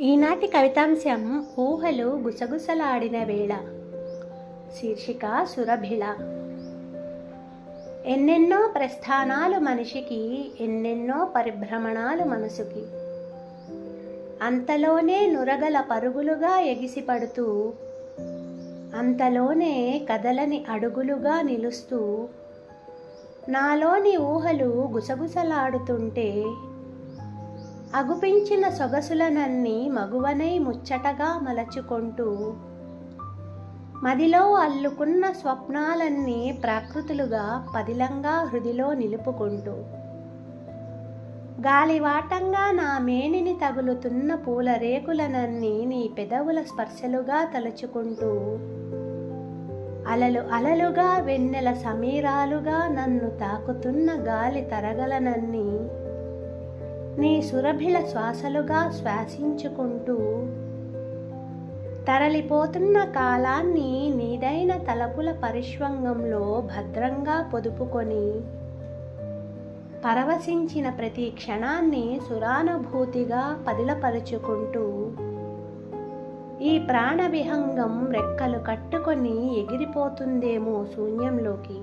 ఈనాటి కవితాంశం ఊహలు గుసగుసలాడిన వేళ. శీర్షిక సురభిళ. ఎన్నెన్నో ప్రస్థానాలు మనిషికి ఎన్నెన్నో పరిభ్రమణాలు మనసుకి. అంతలోనే నురగల పరుగులుగా ఎగిసిపడుతూ అంతలోనే కదలని అడుగులుగా నిలుస్తూ నాలోని ఊహలు గుసగుసలాడుతుంటే అగుపించిన సొగసులనన్నీ మగువనై ముచ్చటగా మలచుకుంటూ మదిలో అల్లుకున్న స్వప్నాలన్నీ ప్రాకృతులుగా పదిలంగా హృదిలో నిలుపుకుంటూ. గాలివాటంగా నా మేనిని తగులుతున్న పూల రేకులనన్నీ నీ పెదవుల స్పర్శలుగా తలుచుకుంటూ. అలలు అలలుగా వెన్నెల సమీరాలుగా నన్ను తాకుతున్న గాలి తరగలనన్నీ నీ సురభిల శ్వాసలుగా శ్వాసించుకుంటూ తరలిపోతున్న కాలాన్ని నీదైన తలపుల పరిష్వంగంలో భద్రంగా పొదుపుకొని పరవశించిన ప్రతి క్షణాన్ని సురానుభూతిగా పదిలపరుచుకుంటూ ఈ ప్రాణ విహంగం రెక్కలు కట్టుకొని ఎగిరిపోతుందేమో శూన్యంలోకి.